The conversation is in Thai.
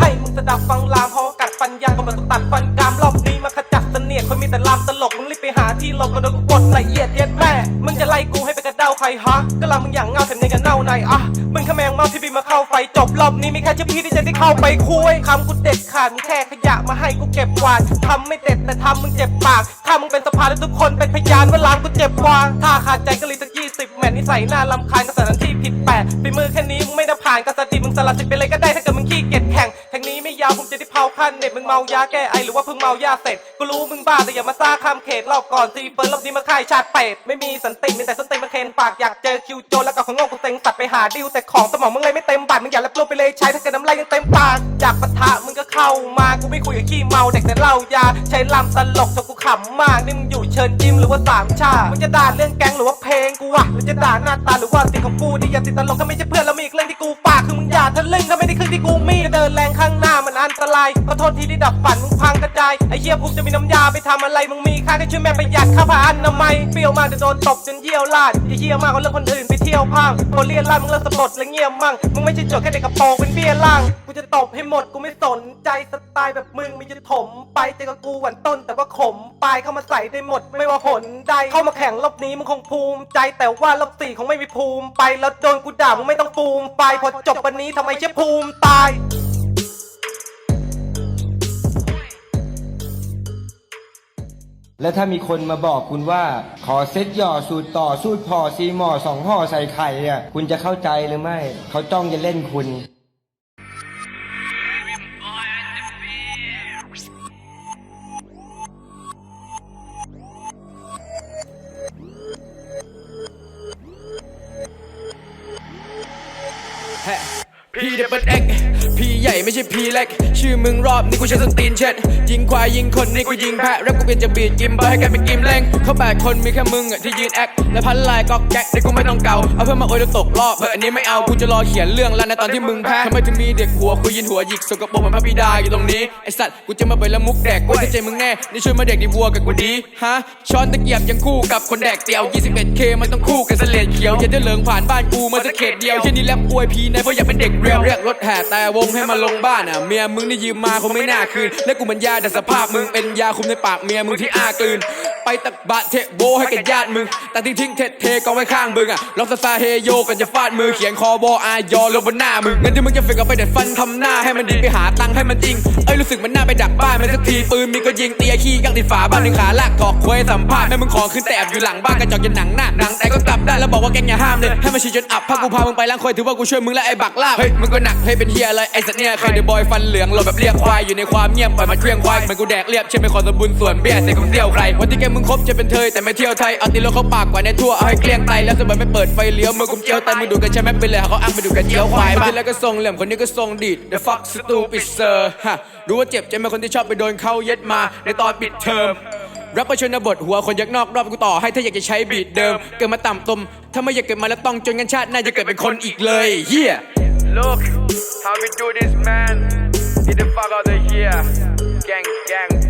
ให้มึงสดับฟังลามพราะว่ากัดฟันยางก็มันต้องตัดฟันกรามรอบนี้มาขจัดเสนียดคนมีแต่ลามตลกมึงรีบไปหาที่หลบก็โดนกดละเอียดเย็ดแม่มึงจะไล่กูให้ไปกระเด้าใครฮะก็ลามึงอย่างเงาแต่ในกันเน่าในอะมึงขแมงเมาที่บินมาเข้าไฟจบรอบนี้มีแค่ชื่อพี่ที่จะได้เข้าไปคุยคำกูเด็ดขาดมึงแค่ขยะมาให้กูเก็บกวาดทำไม่เด็ดแต่ทำมึงเจ็บปากถ้ามึงเป็นสภาแล้วทุกคนเป็นพยานว่าลามกูเจ็บกว่าถ้าขาดใจก็รีสักยี่สิบแม่นิสัยหน้าลำคาญกระสานที่ผิดแปดฝีมือแค่นี้มึงไม่ได้ผ่านกษัตริย์มึงสลัดสิทธิ์ไปเลยก็ได้ถ้าเกิดมึงขี้เกียจาวผมจะได้เผาขั้นเน็ตมึงเมายาแก้ไอหรือว่าเพิ่งเมายาเสร็จกูรู้มึงบ้าแต่อย่ามาซ่าข้ามเขตรอบก่อนซีเฟิร์นรอบนี้มาค่ายชาติเป็ดไม่มีสันติมีแต่สันติมาเคนปากอยากเจอคิวโจแล้วก็ของง่กูเต็งสัตว์ไปหาดิวแต่ของสมองมึงเลยไม่เต็มบัตรมึงอย่าแลบโลไปเลยใช้ถ้าเกิดน้ำลายยังเต็มปากอยากปะทะมึงก็เข้ามากูไม่คุยกับขี้เมาเด็กแต่เล้ายาใช้ลำตลกจนกูขำมากนี่มึงอยู่เชิญยิ้มหรือว่าสามชามึงจะด่าเรื่องแก๊งหรือว่าเพลงกูวะหรือจะด่าหน้าตาหรือว่าสิ่งของกูที่อย่าติดตลกถ้าไม่ใช่เพื่อนแล้วมีอีกเรื่องที่กูฝากคือมึงอย่าทะลึ่งถ้าไม่ได้ขึ้นที่กูมีเดินแรงข้างหน้ามัน อันตรายขอโทษทีที่ดับฝันมึงพังกระจายไอ้เหี้ยพวกจะมีน้ำยาไปทำอะไรมึงมีค่าแค่ช่วยแม่ประหยัดค่าผ้าอนามัยเปรี้ยวมากจะโดนตบจนเยี่ยวลาดไอย่าเหี้ยมากกว่าเรื่องคนอื่นไปเที่ยวพังพอเรียนล่ามึงเลิกสะบดและเงียบมั่งมึงไม่ใช่โจทย์แค่เด็กกระโปรงเป็นเบี้ยล่างกูจะตบให้หมดกูไม่สนใจสไตล์แบบมึงมีจะถมไปเจอกับกูหวันต้น แต่ว่าขมปลายเข้ามาใส่ได้หมด ไม่ว่าหนใดเข้ามาแข่งรอบนี้มึงคงภูมิใจแต่ว่ารอบสี่คงไม่มีภูมิ ไปแล้วโดนกูด่ามึงไม่ต้องภูมิไปพอจบวันนี้ทำไมเชื่อภูมิตาย แล้วถ้ามีคนมาบอกคุณว่า ขอเซ็ตหย่อสูตรต่อสูตรพอซีหมอสองห่อใส่ไข่อะคุณจะเข้าใจหรือไม่เขาจ้องจะเล่นคุณพีเดบิลเอ็ก พี่ใหญ่ไม่ใช่พี่เล็ก ชื่อมึงรอบนี้กูใช้สตีนเช็ด ยิงควายยิงคนนี่กูยิงแพะแรปกูเปลี่ยนจากบีดกิมเบอร์ให้กลายเป็นกิมเล้งเขาแปดคนมีแค่มึงอะที่ยืนแอคและพันลายก็แก๊กนี่กูไม่ต้องเกาเอาเพื่อนมาโอยแล้วตกรอบเอออันนี้ไม่เอากูจะรอเขียนเรื่องแล้วในตอนที่มึงแพ้ทำไมถึงมีเด็กหัวคุยยินหัวหยิกสกปรกเหมือนพระบิดาอยู่ตรงนี้ไอสัตว์กูจะมาเปิดละมุกแดกกูจะใจมึงแน่นี่ช่วยมาเด็กดีวัวกับกูดีฮะช้อนตะเกียบยังคู่กับคนแดกเตียว 21k มันต้องคู่กับเสลดเขียวอย่าได้เหลิงผ่านบ้านกูมาสักเขตเดียวแค่นี้แลบอวยพีในเพราะอยากเป็นเด็กเรียวเรียกรถแห่แต่วงให้มาลงบ้านอะเมียมึงนี่ยืมมาคงไม่น่าคืนและกูมันยาแต่สภาพมึงเป็นยาคุมในปากเมียมึงที่อ้ากลืน ไปตักบะเทโบให้กับญาติมึงแต่ทิ้งทิ้งเทเทกองไว้ข้างมึงอะล็องซาซาเฮโยกันจะฟาดมือเขียนคอบออายอลงบนหน้ามึงเงั้นที่มึงจะฝึกเอาไปเด็ดฟันทำหน้าให้มันดีไปหาตังค์ให้มันจริงเอ้ยรู้สึกมันหน่าไปดักบ้านมันสักทีปืนมีก็ยิงเตียขี้กักติดฝาบ้านหนึ่งขาลากถอกควยสัมภาษณ์แม่มึงขอขึ้นแต่แอบอยู่หลังบ้านกระจอกยันหนังหน้าหนังแต่ก็กลับได้แล้วบอกว่าแกงอย่าห้ามเลยให้มันชี้จนอับถ้ากูพามึงไปล้างควยถือว่ากูช่วยมึงและไอ้บักลาบเฮ้ยมึงก็หนักเฮ้ยเป็นเฮียอะไรไอ้สัตว์เนี่ยใครเดอะบอยฟันเหลืองหลบแบบเรียกควายอยู่ในความเงียบปล่อยมันเครื่องควายมันกูแดกเรียบใช่นไหมขอสมบุญส่วนเบี้ยเสกของเตี้ยวใครวันที่แกมึงคบจะเป็นเธอแต่ไม่เที่ยวไทยเอาตีรถเขาปากกว่าในทั่วเอาให้เกลี้ยงไตแล้วสมบัติไม่เปิดไฟเลี้ยวมือกุมเจียวไตมึงดูกันใช่ไหมไปเลยเขาอ้างไปดูกันเจียวควายบ้าแล้วก็ทรงเหลี่ยมคนนี้ก็ทรงดีด the fuck stupid sir ฮะรู้ว่าเจ็บใจไหมคนที่ชอบไปโดนเขาเย็ดมา ในตอนปิดเทอมรับประชนบทหัวคนยักนอกรอบกูต่อให้ถ้าอยากจะใช้บีดเดิม เกิดมาต่ำตม ถ้าไม่อยากเกิดมาแล้วต้องจนกันชาติน่าจะเกิดเป็นคนอีกเลยเฮีย Look how we do this, man. Get the fuck out of here. Gang, gang,